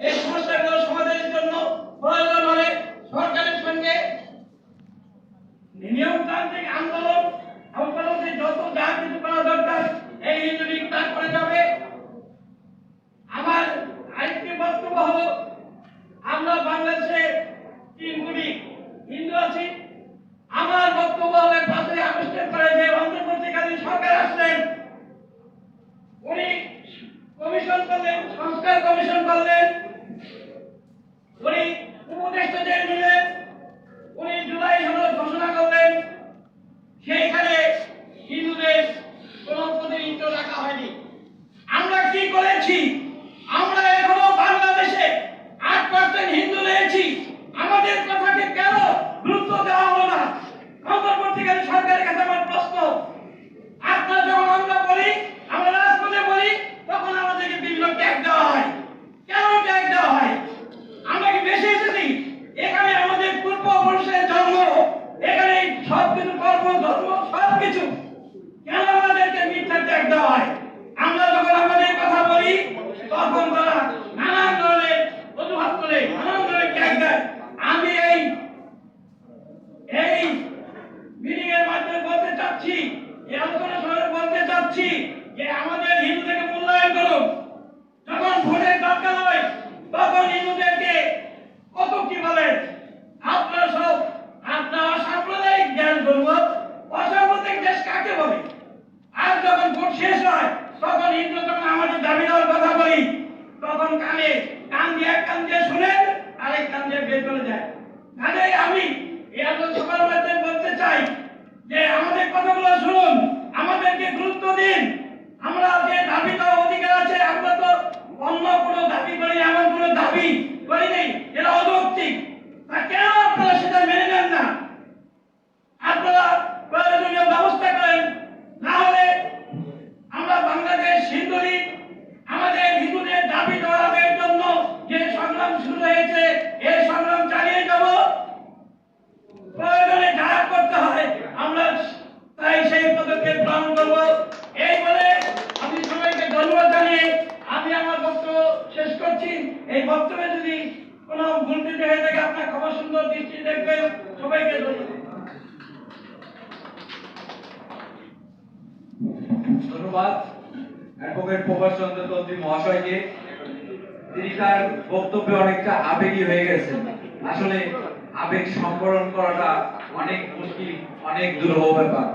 এই সমস্যাগুলো সমাধানের জন্য প্রয়োজন হলে সরকারের সঙ্গে নিয়মতান্ত্রিক আন্দোলন আন্দোলনে যত দরকার, এই লীগ তা করে যাবে। আমার আরেকটি বক্তব্য হলো, আমরা বাংলাদেশে তিন কোটি হিন্দু আছি। আমার বক্তব্য হলে পাঁচই আগস্টের পরে যে অন্তর্বর্তীকালীন সরকার আসলেন, উনি কমিশন করলেন, সংস্কার কমিশন করলেন উনি উপদেষ্টাদের নিলেন উনি জুলাই হলো ঘোষণা করলেন সেইখানে হিন্দুদের কোন প্রতিনিধিত্ব রাখা হয়নি আমরা করেছি। আমরা এখনও বাংলাদেশে আট পার্সেন্ট হিন্দু রয়েছি। আমাদের কথাকে কেন গুরুত্ব দেওয়া হলো না? সরকারের কাছে আমার প্রশ্ন। আপনারা যখন আমরা বলি, আমরা রাজপথে বলি, তখন আমাদেরকে বিভিন্ন ট্যাগ দেওয়া হয়। কেন ট্যাগ দেওয়া হয়? আমরা কি বেশি এসেছি? এখানে আমাদের পূর্বপুরুষের জন্ম, এখানে সব কিছু কর্ম ধর্ম সব কিছু কেন আমাদেরকে মিথ্যা ট্যাগ দেওয়া হয় আমরা যখন আমাদের কথা বলি তখন তারা নানান ধরনের অজুহাত করে নানান ধরনের ট্যাগ দেয় আমি এই এই মিটিং এর মাধ্যমে বলতে চাচ্ছি এই আলোচনা সভায় বলতে চাচ্ছি যে আমাদের হিন্দুদেরকে মূল্যায়ন করুন। যখন ভোটের দরকার হয়, তখন হিন্দুদেরকে কত কি বলেন আপনারা সব আপনারা অসাম্প্রদায়িক জ্ঞান করব অসাম্প্রদায়িক দেশ কাকে বলে? আর যখন ভোট শেষ হয়, তখন হিন্দু যখন আমাদের দাবি দেওয়ার কথা বলি, তখন কানে কান দিয়ে এক কান দিয়ে শুনেন, আরেক কান দিয়ে বের করে যায় কাজেই আমি এই আলোচনা সভার বলতে চাই যে আমাদের কথাগুলো শুনুন, আমাদেরকে গুরুত্ব দিন। আমরা যে দাবি দেওয়ার অধিকার আছে, আমরা তো অন্য কোনো দাবি করি, এমন কোনো দাবি করি নেই এটা অযৌক্তিক। তা কেন আপনারা সেটা মেনে নেন না? আপনারা প্রয়োজনীয় ব্যবস্থা করেন। না হলে আমরা বাংলাদেশ আমাদের হিন্দুদের দাবি দেওয়ার জন্য যে সংগ্রাম শুরু হয়েছে এই সংগ্রাম চালিয়ে যাব। প্রয়োজনে যা করতে হয় আমরা তাই সেই পদক্ষেপ গ্রহণ করব এই বলে আমি সবাইকে ধন্যবাদ জানিয়ে আমি আমার বক্তব্য শেষ করছি এই বক্তব্যে যদি কোনো ভুল ত্রুটি হয়ে থাকে, আপনার খবর সুন্দর দৃষ্টি দেখবেন। সবাইকে ধন্যবাদ। অ্যাডভোকেট প্রভাষ চন্দ্র চৌধুরী মহাশয়কে। তিনি তার বক্তব্যে অনেকটা আবেগী হয়ে গেছেন। আসলে আবেগ সংবরণ করাটা অনেক মুশকিল, অনেক দুরূহ ব্যাপার।